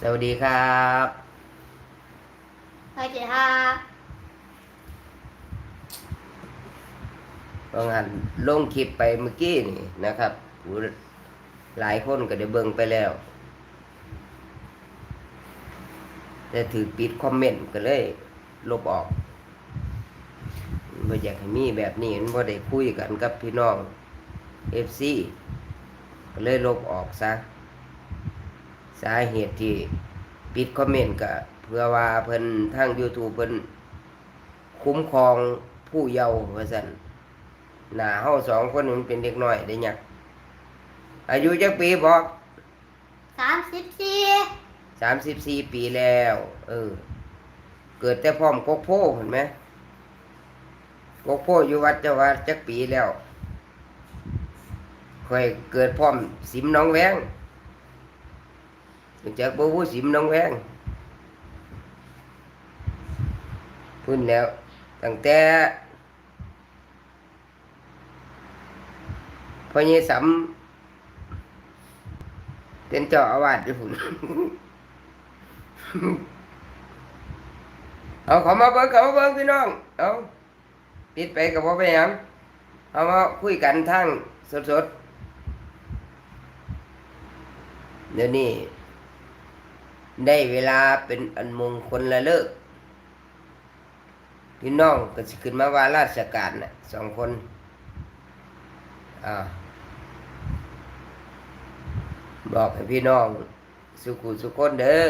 สวัสดีครับโอเคค่ะบางอันลงคลิปไปเมื่อกี้นี่นะครับ หลายคนก็ได้เบิ่งไปแล้ว แต่ถือปิดคอมเมนต์ก็เลย ลบออกบ่อยากให้มีแบบนี้มันบ่ได้คุยกันกับพี่น้อง FC ก็เลยลบออกซะ สาเหตุที่ปิดคอมเมนต์ก็เพื่อว่าเพิ่นทาง YouTube เพิ่นคุ้มครองผู้เยาว์ว่าซั่นหน้าเฮาสองคนนี่มันเป็นเด็กน้อยได้หยังอายุจักปีบอกสามสิบสี่สามสิบสี่ปีแล้ว เออ เกิดแต่พร้อมกกโพเห็นไหมกกโพอยู่วัดเจ้าวัดจักปีแล้วค่อยเกิดพร้อมสิมหน้องแวง รู้จักบ่ผู้สิมน้องแวงพุ่นแล้ว ตั้งแต่พ่อเยสำเป็นเจ้าอาวาสอยู่พุ่นเอาเขามาเบิ่งเขามาเบิ่งพี่น้อง เอาปิดไปกับพ่อไปยังเอามาคุยกันทางสดๆ เดี๋ยวนี้ ได้เวลาเป็นอันมงคลละเลิกพี่น้องก็สิขึ้นมาว่าราชการน่ะสองคนอ่าบอกให้พี่น้อง สุขุสุคนเด้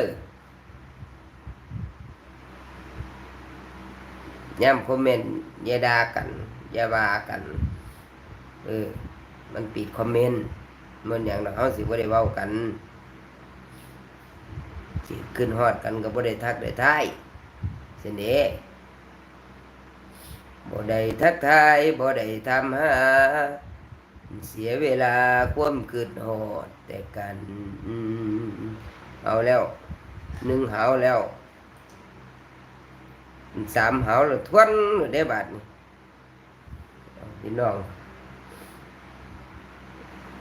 อย่ำคอมเมนต์อย่าด่ากัน อย่าว่ากัน เออ มันปิดคอมเมนต์มันอย่างเราเฮาสิบ่ได้เว้ากัน สิขึ้นฮอดกันก็บ่ได้ทักได้ทายเสนเด้บ่ได้ทักทายบ่ได้ทำหา เสียเวลาความคืดฮอดแต่กัน เอาแล้วหนึ่งหาวแล้วสามหาวแล้วทวนได้บาทนี่พี่น้อง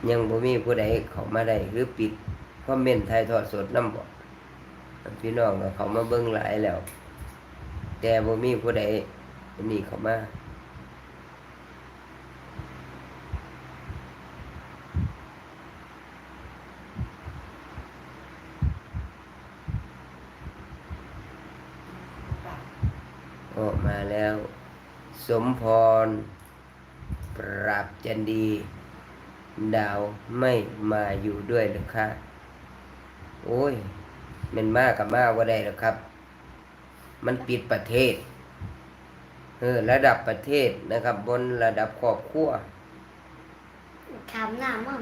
ยังบ่มีผู้ใดเข้ามาได้หรือปิดคอมเมนต์ไทยทอดสดน้ำบอก พี่น้องเขามาเบิ่งหลายแล้ว แต่บ่มีผู้ใดนี่เขามาออกมาแล้ว สมพร ปราบจันดี ดาวไม่มาอยู่ด้วยหรือคะ โอ้ย มันมากกับมากว่าได้หรอกครับ มันปิดประเทศเออระดับประเทศนะครับ บนระดับครอบครัวขำหน้ามั่ง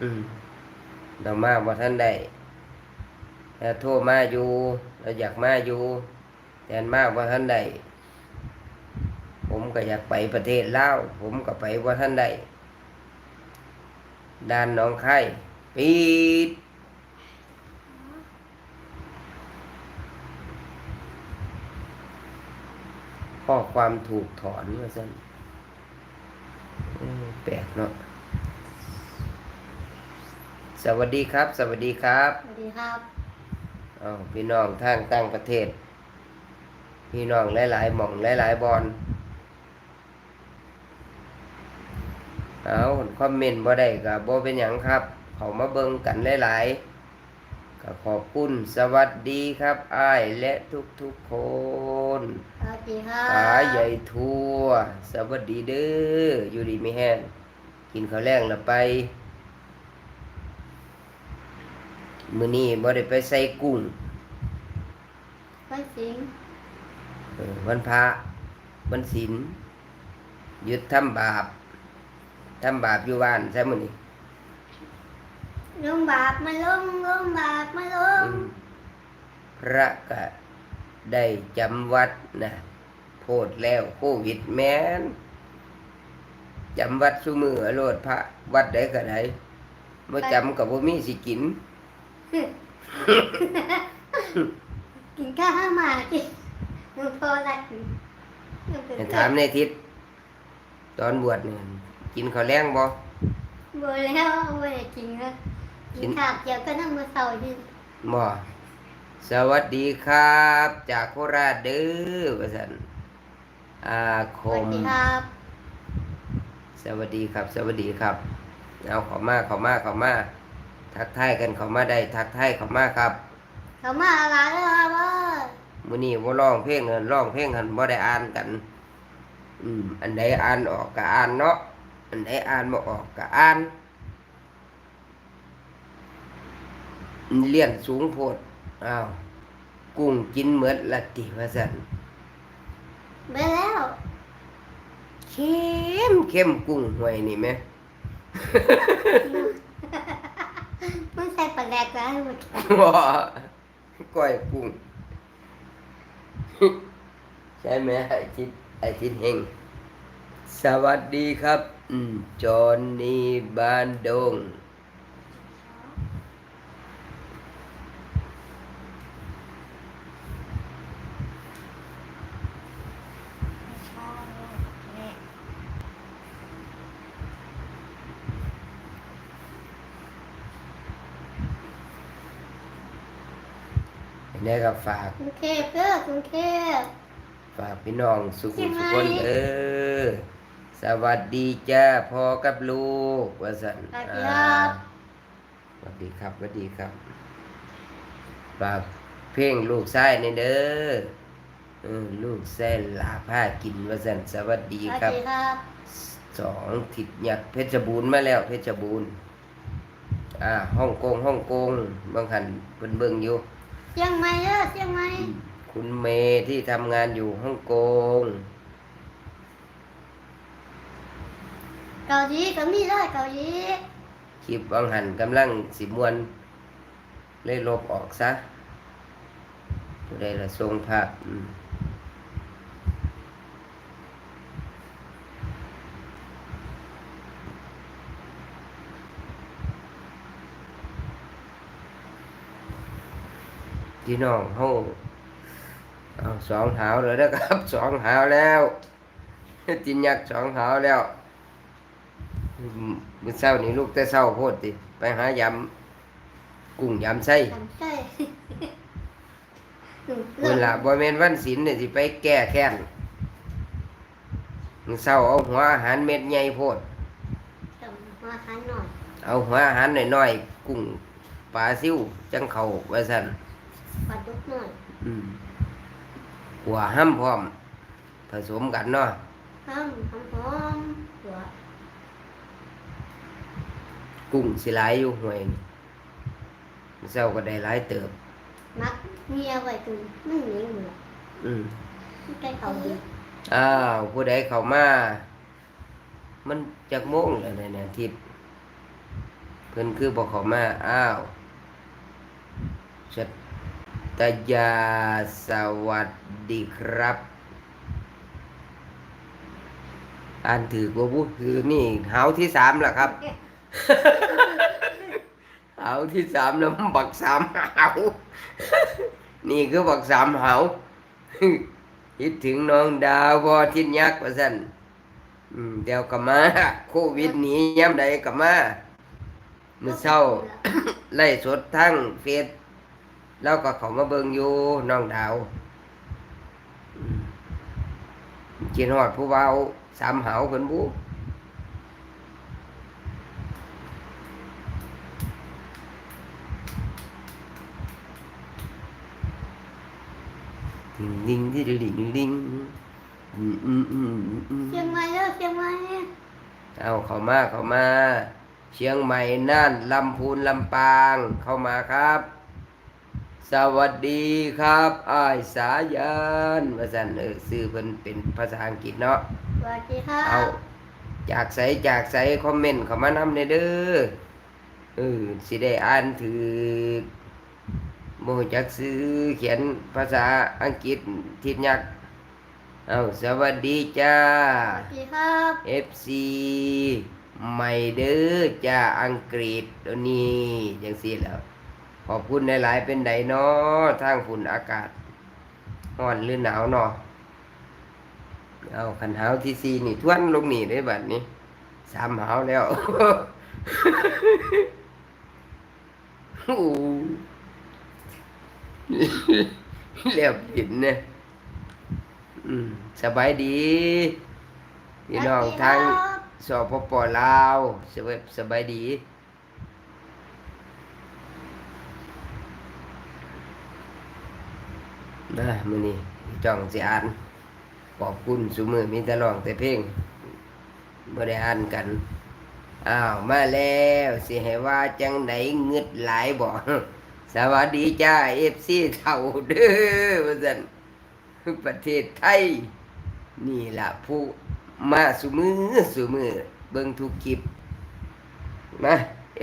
อืมเรามาว่าท่านได้แล้วโทรมาอยู่เราอยากมาอยู่แต่อันมากว่าท่านได้ผมก็อยากไปประเทศลาวผมก็ไปว่าท่านได้ด้านหน้องไข่ปิด ข้อความถูกถอนว่าซั่นเออแปลกเนาะสวัสดีครับ สวัสดีครับสวัสดีครับอ้าวพี่น้องทางต่างประเทศ พี่น้องหลายๆหม่องหลายๆบอลเอาคอมเมนต์บ่ได้ก็บ่เป็นหยังครับ เขามาเบิ่งกันหลายๆก็ขอบคุณสวัสดีครับอ้ายและทุกๆคน สวัสดีครับขาใหญ่ทั่ว สวัสดีเด้อ อยู่ดีไม่แห้ง กินข้าวแรงแล้วไป มื้อนี้บ่ได้ไปใส่กุ้งไปสิงเออวันพระวันศีลหยุดทำบาปทำบาปอยู่บ้านใช่มื้อนี้ลงบาปมาลงลงบาปมาลงอืมพระก็ ได้จำวัดนะโพดแล้วโควิดแม้นจำวัดซุมือโลดพระ วัดใดก็ได้บ่จำก็บ่มีสิกิน กินข้าวหมากินมึงพอละกินให้ถามในทิศตอนบวชนี่กินข้าวแรงบ่บ่แล้วไม่ได้กินเลยกิกินนข้าวเกี่ยวก็นั่งมือเสาร์ที่หมอ สวัสดีครับ จากโคราชเด้อว่าสันอาคสวัสมดีครับสวัสดีครับ สวัสดีครับ เอาเขอมาเขอมาเขอมาทักทายกันเขอมาได้ทักทายเขอมาครับเขามาอะไรแล้วครับว่ามื้อนี้บ่ร้องเพลงเงินร้องเพลงหันบ่ได้อ่านกัน อืม อันใดอ่านออกก็อ่านเนาะอันใดอ่านบ่ออกก็อ่านเลี่ยนสูงโพด อ้าวกุ้งกินเหมือนละติว่าซั่นไปแล้วเข้มเข้มกุ้งห่วยนี่แหม มันใส่ปลาแดกแล้วหมดบ่ก้อยกุ้ง ใช่ไหมไอ้ทิศไอ้ทิศเฮงสวัสดีครับ อืมจอห์นนี่บานดง นี่ก็ฝากกรุงเทพเด้อกรุงเทพฝากพี่น้องสุขุใช่มไหมสุขคนเออ สวัสดีจ้าพ่อกับลูกว่าสันสวัสดีครับสวัสดีครับสวัสดีครับฝากเพลงลูกชายในเด้อเออลูกแซ่ลาผ้ากินว่าสันสวัสดีสวัสครับดีครับสองทิดยักษ์เพชรบูรณ์มาแล้วเพชรบูรณ์อ่าฮ่องกงฮ่องกงบางหันเบิ่งเบิ่งอยู่เชียงใหม่เด้อเชียงใหม่คุณเมย์ที่ทำงานอยู่ฮ่องกง เกาหลีก็มีเด้อเกาหลีคลิปบางหันกำลังสิมวนเลยลบออกซะผู้ใดละทรงภาพอืม พี่น้องเฮาเอาสองหาวเลยนะครับ สองหาวแล้วจินยักษ์สองหาวแล้วอืมมื้อเช้านี้ลูกแต่เช้าโพดติไปหายำกุ้งยำไส้ทำใช่เวลาบ่แม่นวันศีลเนี่ยสิไปแก้แค้นมื้อเช้าเอาหัวอาหารเม็ดใหญ่โพดมาทานหน่อย เอาหัวอาหารน้อยๆกุ้งปลาซิวจังเข้าว่าซั่น ปลาดุกหน่อยอืมหัวห้ำพร้อม ผสมกันเนาะหอมหอมหอมหัวกุ้งสิหลายอยู่ห่วยนี่มื้อเช้าก็ได้หลายเติบ มักเมียไว้ตึงไม่เหนียวเหมือนอืมใกล้เขาดีอ้าวผู้ใดเข้ามา มันจักโมงแล้วเนี่ยทิพย์เพิ่นคือบอกเข้ามา อ้าวชัต ตยาสวัสดีครับ อ่านถือว่าบุคือนี่เหาที่สามแล้วครับเหาที่สามแล้วบักสามเหานี่คือบักสามเหาคิดถึงน้องดาวบอทินยักษ์ว่าสั่นเดี๋ยวกลับมาโควิดหนีย้ำใดกลับมามื่อเช้า ไล่สดทั้งเฟซ แล้วก็เขามาเบิงอยู่น้องดาวอืมกินหอดผู้เบาสามหาวเพิ่นบุดิงดิงดิงดิงดิงอืมอืมอืมอืมอืมเชียงใหม่เด้อเชียงใหม่เอาเข้ามาเข้ามา เชียงใหม่น่านลำพูนลำปางเข้ามาครับ สวัสดีครับอ้ายสายันว่าสันเออซื้อเพิ่นเป็นภาษาอังกฤษเนาะสวัสดีครัเอาบจากใสจากใสคอมเมนต์เข้ามานำในเด้อเออสิได้อ่านถือโมจักซื้อเขียนภาษาอังกฤษทิดยักษ์เอาสวัสดีจ้า สวัสดีครับ FC ใหม่เด้อจ้าอังกฤษตัวนี้จังซี่แหล้ว ขอบคุณหลายเป็นไดเนาะทางฝุ่นอากาศร้อนหรือหนาวเนาะเอาขันหาวที่ซีนี่ทวนลงนี่ได้บัดนี้สามหาวแล้วโอ้เรียบหินเนี่ยสบายดีพี่น้องทางสปปลาวสบายสบายดี นะมื้อนี้จ้องสิอ่านขอบคุณสุมือมีแต่ร้องแต่เพลงบ่ได้อ่านกันอ้าวมาแล้วสิให้ว่าจังไดเงึดหลายบ่สวัสดีจ้า FC เฒ่าเด้อว่าซั่นประเทศไทย นี่ล่ะผู้มาสุมือสุมือเบิ่งทุกคลิปมา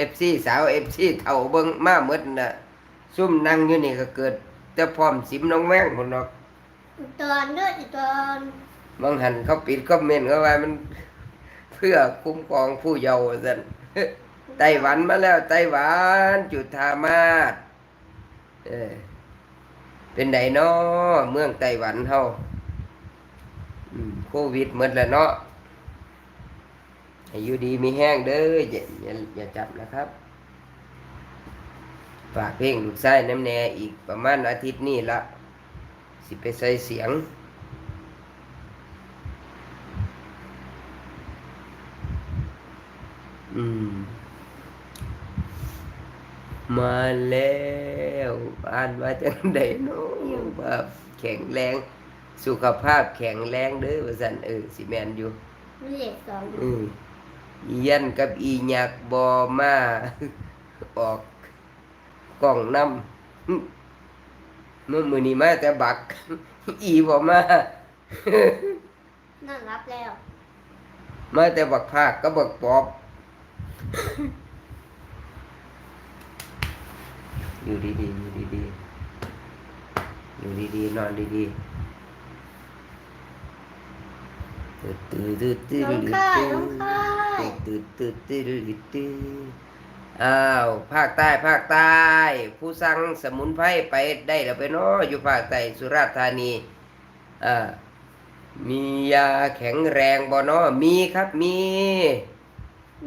FC สาว FC เฒ่าเบิ่งมาหมดน่ะซุ่มนั่งอยู่นี่ก็เกิด แต่พร้อมสิมน้องแว้งพุ่นเนาะตอนด้วยตอนบางหันเขาปิดคอมเมนต์เขาว่ามัน เพื่อคุ้มครองผู้เยาว์สันไต้หวันมาแล้วไต้หวันจุธามาศเออเป็นไดเนาะเมืองไต้หวันเฮาอืมโควิดหมดแล้วเนาะให้อยู่ดีมีแห้งเด้ออย่าอย่าอย่าจับนะครับ ฝากเพลงลูกไส้น้ำแน่อีกประมาณอาทิตย์นี้ละ สิไปใส่เสียง อืม มาแล้วอ่านมาจังไดเนาะแบบแข็งแรง สุขภาพแข็งแรงเด้อว่าซั่นเออสิแม่นอยู่ไม่เด็กสองอืมอียันกับอีหยักบอมาออก กล่องน้ำเมื่อมือนี้มาแต่บัก อีบอมานั่งรับแล้ว มาแต่บักภาคก็บักปอบ อยู่ดีๆอยู่ดีๆอยู่ดีๆนอนดีๆตื่นตื่นตื่นตื่นน้องค่ายน้องค่ายตื่นตื่นตื่นตื่นตื่น อ้าวภาคใต้ภาคใต้ ผู้สั่งสมุนไพรไปได้แล้วไปเนาะอยู่ภาคใต้สุราษฎร์ธานีอ่ามียาแข็งแรงบ่เนาะมีครับมี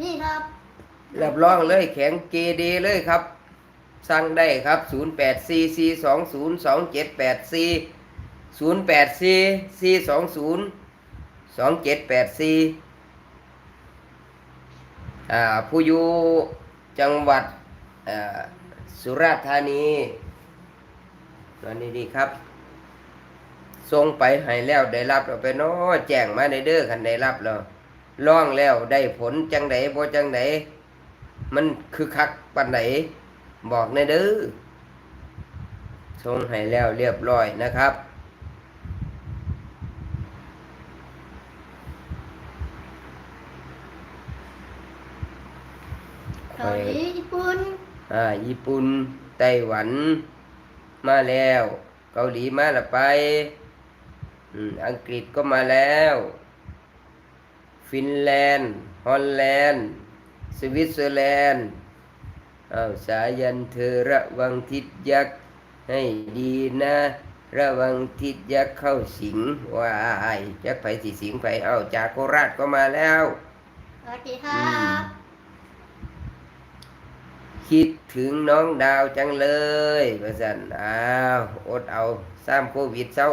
นี่ครับรับรองเลยแข็งเกเดเลยครับ สั่งได้ครับ 0 8 4 4 2 0 2 7 8 4 0 8 4 4 2 0 2 7 8 4อ่าผู้อยู่ จังหวัดสุราษฎร์ธานีนอนดีๆครับส่งไปให้แล้วได้รับแล้วไปเนาะแจ้งมาในเด้อคันได้รับแล้วร้องแล้วได้ผลจังไดบ่จังไดมันคือคักปานไหนบอกในเด้อส่งให้แล้วเรียบร้อยนะครับ เกาหลีญี่ปุ่นอ่าญี่ปุ่นไต้หวัน มาแล้ว เกาหลีมาและไปอืมอังกฤษก็มาแล้ว ฟินแลนด์ฮอลแลนด์ สวิตเซอร์แลนด์อ้าวสายันเธอระวังทิศยักษ์ให้ดีนะ ระวังทิศยักษ์เข้าสิงว้ายยักษ์ไผสิสิงไผเอาจากโคราชก็มาแล้วสวัสดีครับ คิดถึงน้องดาวจังเลยว่าสันอ้าวอดเอาซ้ำโควิดเศร้า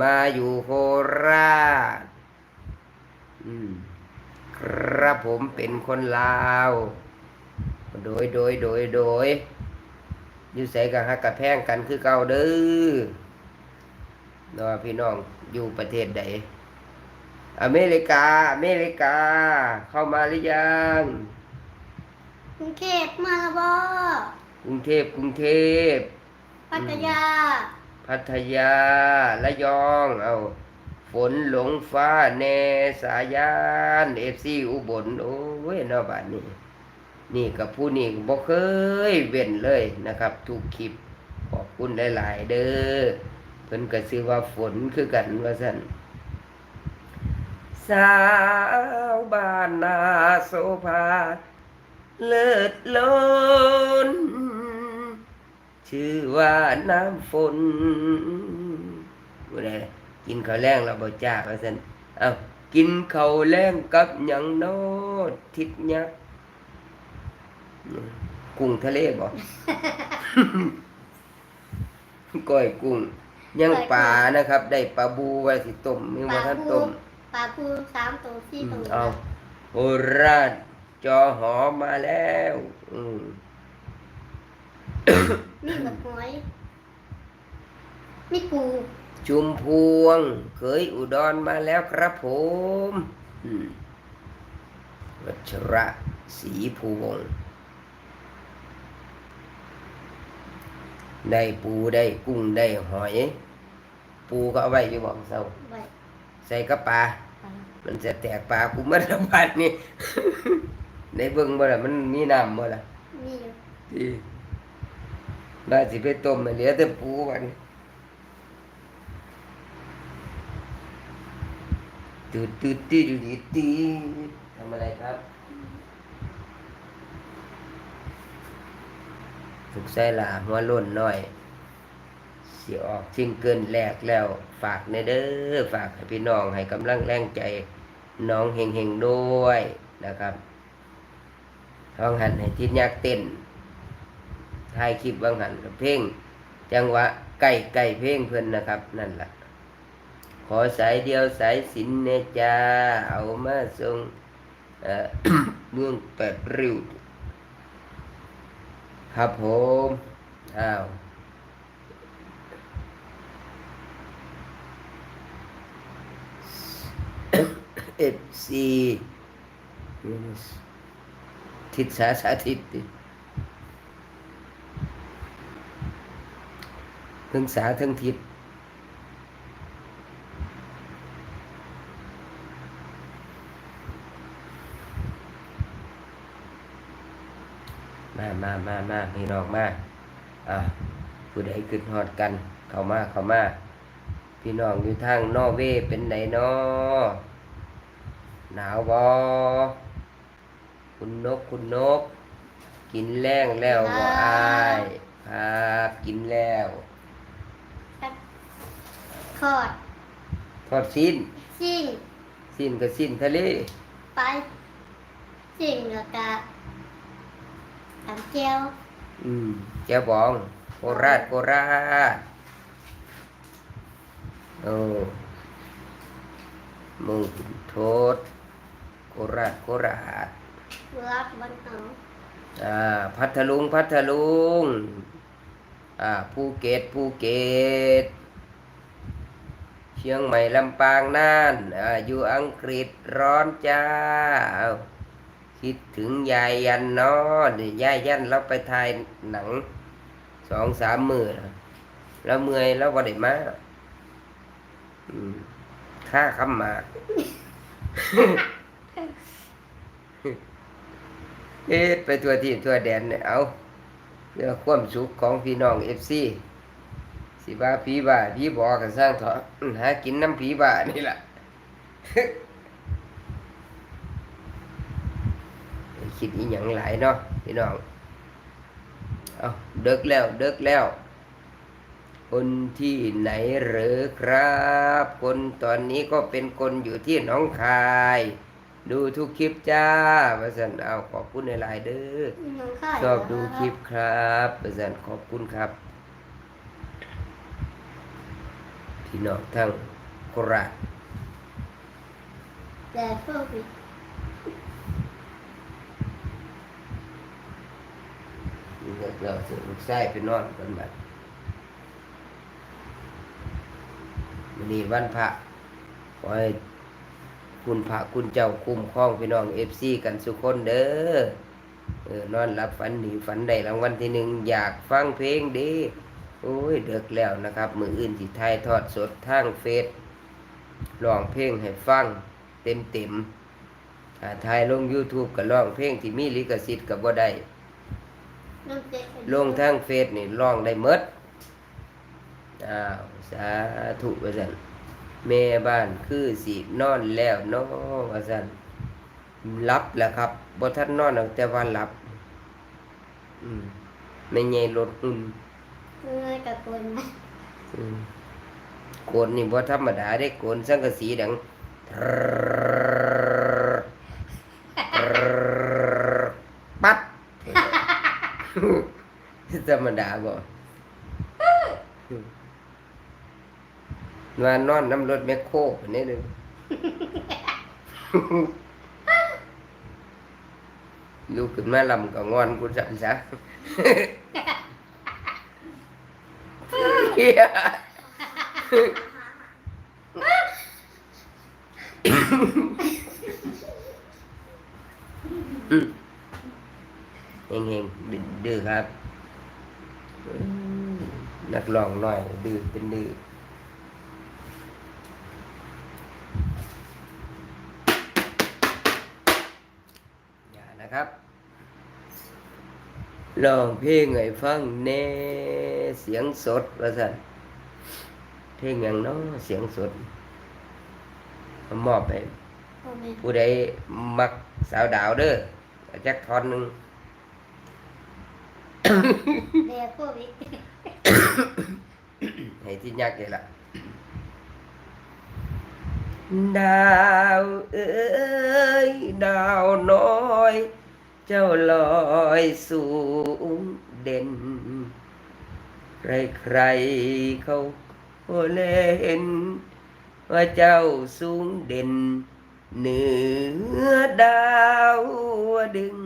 มาอยู่โคราชครับผมเป็นคนลาว โดยโดยโดยโดยอยู่ใส่กับฮักกับแพงกันคือเก่าเด้อเนาะพี่น้องอยู่ประเทศใดอเมริกา อเมริกา เข้ามาหรือยัง รุงเทพมาบอกรุงเทพกรุงเทพ พัทยา พัทยาระยองเอาฝนหลงฟ้าแนสายานเอฟซีอุบลโอ้ยเนอบาดนี้นี่กับผู้นี่บ่เคยเว้นเลยนะครับ ทุกคลิปขอบคุณหลาย ๆ เด้อเพิ่นก็ซื้อว่าฝนคือกันว่าซั่นสาวบ้านนาโสภา เลิศล้น ชื่อว่าน้ำฝนบ่ได้กินข้าวแรงแล้วบ่จ้าว่าซั่นเอ้ากินข้าวแรงกับหยังโนอทิศยักษ์กุ้งทะเลบ่ ก้อยกุ้งยังก้อยกุ้งปลานะครับ ได้ปลาบูไว้สิต้มมีปว่าลาท่านปูต้มปลาปูสามตัวสี่ตัว เอาโอราช จอหอมมาแล้ว อืมนี่หมดหอยนี่ปูชุมพวง เคยอุดรมาแล้วครับผมอืมวัชระศรีพวง ได้ปูได้กุ้งได้หอย ปูก็เอาไว้อยู่บอกเศร้าไว้ใส่กระปลาปลามันจะแตกปลากูมันระบาดนี่ ได้เบิ่งบ่ล่ะมันมีน้ำบ่ล่ะนี่อยู่ที่บ้าสิไปต้มมันเหลือแต่ปูวันตืดตืดตืดตืดตืดทำอะไรครับถูกใส่ลาหัวโล้นน้อยสิออกซิงเกิลแรกแล้ว ฝากในเด้อฝากให้พี่น้องให้กำลังแรงใจ น้องเฮงเฮงๆด้วยนะครับ ท้องหันให้ทิศยักเต้นถ่ายคลิปบางหันกับเพลงจังหวะใกล้ใกล้เพลงเพื่อนนะครับ นั่นแหละขอสายเดียวสายสินเนจาเอามาส่งเอ่อเมืองแปดริ้วครับผมอ้าวเอฟซี ทิศสาสาทิตดิทั้งสาทั้งทิศมามามามาพี่น้องมาอ่าผู้ใดขึ้นฮอดกัน เข้ามาเข้ามา พี่น้องอยู่ทางนอเวเป็นไหนนอหนาวบอ คุณนกคุณนก กินแรงแล้วบ่อายครับกินแล้วคอดทอดสิ้นซิ่งสิ้นก็สิ้นทะเลไปซิ่งแล้วก็ทำเจียวอืมแก้วบองโคราชโคราชโอ้มุงโทษโคราชโคราช รับบันเอาอ่าพัทลุงพัทลุงอ่าภูเก็ตภูเก็ตเชียงใหม่ลำปางน่านอ่าอยู่อังกฤษร้อนจ้าคิดถึงยายยันเนาะเดี๋ยายยันเราไปถ่ายหนังสองสามมือนแล้วเมื่อยแล้ววันได้มาอืมค่าคำหมาก เอ๊ะไปตัวที่ตัวแดนเนี่ยเอาเรื่องความสุขของพี่น้องเอฟซีสิว่าผีบ้าผีบอกันสร้างเถอะอื้อหากินน้ำผีบ้านี่แหละคิดอีหยังหลายเนาะพี่น้องเอาเดึกแล้วเดึกแล้ว คนที่ไหนหรือครับ คนตอนนี้ก็เป็นคนอยู่ที่น้องคาย ดูทุกคลิปจ้าประสันเอาขอบคุณในหลายๆเด้อน้องข้าวชอบดูคลิปครับประสันขอบคุณครับ พี่น้องทั้งโคราชแต่พวกนี้นี่ก็เราสิลูกชายไปนอนกันบัดวันนี้วันพระขอให้ คุณพระคุณเจ้าคุ้มครองพี่น้องเอฟซีกันสุกคนเด้อเออนอนหลับฝันดีฝันได้รางวัลที่หนึ่งอยากฟังเพลงเดีโอ้ยเดือกแล้วนะครับ มืออื่นที่ไทยทอดสดทางเฟซร้องเพลงให้ฟังเต็มเต็มถ้าไทยลง YouTube ก็ร้องเพลงที่มีลิขสิทธิ์ก็บ่ได้ลงทางเฟซนี่ร้องได้หมดอ้าวสาธุว่าซั่น แม่บ้านคือสินอนแล้วเนาะว่าซั่นรับแล้วครับบ่ทันนอนหรอกแต่ว่าหลับ อืมไม่ใหญ่รถหุ่นเมื่อยกับคนนะอืมโกนนี่บ่ธรรมดาได้โกนสังกะสีดังปั๊บธรรมดาบ่ ว่านอนน้ำรถแมคโครนี่นึงลูกขึ้นมาลำก็งอนกูสั่นซะเหี้ยเฮงเฮงดื้อครับ นักร้องหน้อย ดื้อเป็นดื้ออย่านะ ครับร้องเพลงให้ฟังแน่เสียงสดว่าสันเพลงอย่างน้อเสียงสด มอบให้พ่อแม่ผู้ใดมักสาวดาวเด้อเอาจักทอนหนึ่งแม่โควิดให้ที่ยากเลยล่ะดาวเอ้ยดาวน้อย เจ้าลอยสูงเด่น ใครใครเขาเล่น ว่าเจ้าสูงเด่น เหนือดาวดึง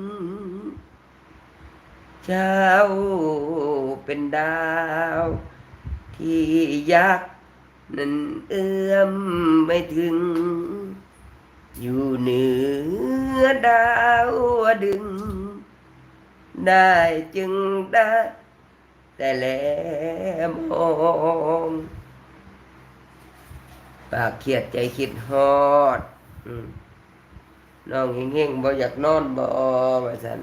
เจ้าเป็นดาว ที่ยักษ์ นั้นเอื้อมไม่ถึง อยู่เหนือดาวดึง ได้จึงได้ แต่แลมองปากเครียดใจคิดฮอดอืมน้องเฮงๆบ่อยากนอนบ่ว่าซั่น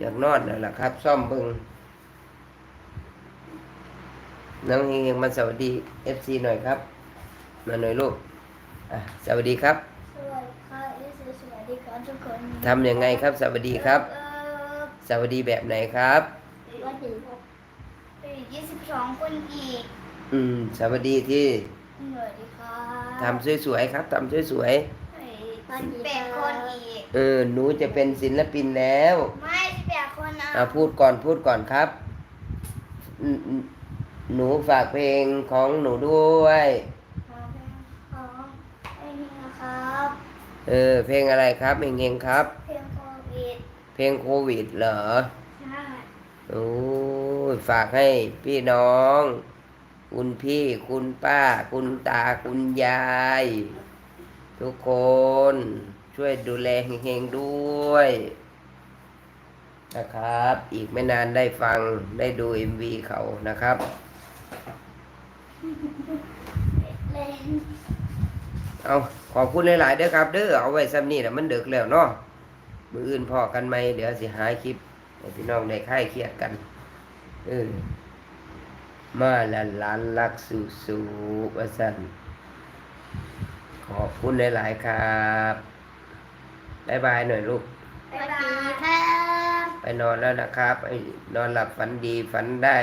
อยากนอนนั่นล่ะครับ ซ่อมเบิงน้องเฮงๆมาสวัสดี FC หน่อยครับ มาหน่อยลูก อะ สวัสดีครับ สวัสดีค่ะเอสสวัสดีครับ ทุกคนทำยังไงครับ สวัสดีครับเอ่อสวัสดีแบบไหนครับวันที่เป็นยี่สิบสองคนอีกอืม สวัสดีที่สวัสดีค่ะทำสวยๆครับทำสวยวันที่แปดคนอีก ๆเออหนูจะเป็นศิลปินแล้ว ไม่สิบแปดคนนะเอาพูดก่อนพูดก่อนครับอืมอืมหนูฝากเพลงของหนูด้วย ขอเพลงของไอ้นี่นะครับ เออ เพลงอะไรครับเฮงๆครับ เพลงโควิด เพลงโควิดเหรอใช่โอ้ยฝากให้พี่น้อง คุณพี่คุณป้า คุณตาคุณยาย ทุกคนช่วยดูแลเฮงๆด้วย นะครับ อีกไม่นานได้ฟังได้ดู MV เขานะครับ เล่น เอาขอบคุณหลายๆเด้อครับเด้อเอาไว้ซ้ำนี่แหละมันเดึกแล้วเนาะมืออื่นพอกันไหมเดี๋ยวสิหาคลิปให้พี่น้องได้คลายเครียดกัน เออ มาละลานรักสู่สู่ว่าสันขอบคุณหลาย ๆ ครับบายบายหน่อยลูกสวัสดีครับ ไปนอนแล้วนะครับไปนอนหลับฝันดีฝันได้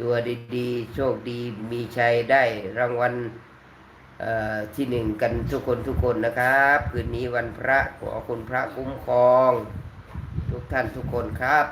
ตัวดี ๆ โชคดีมีชัยได้รางวัลเอ่อ ที่หนึ่งกันทุกคนทุกคนนะครับคืนนี้วันพระขอคุณพระคุ้มครอง ทุกท่านทุกคนครับ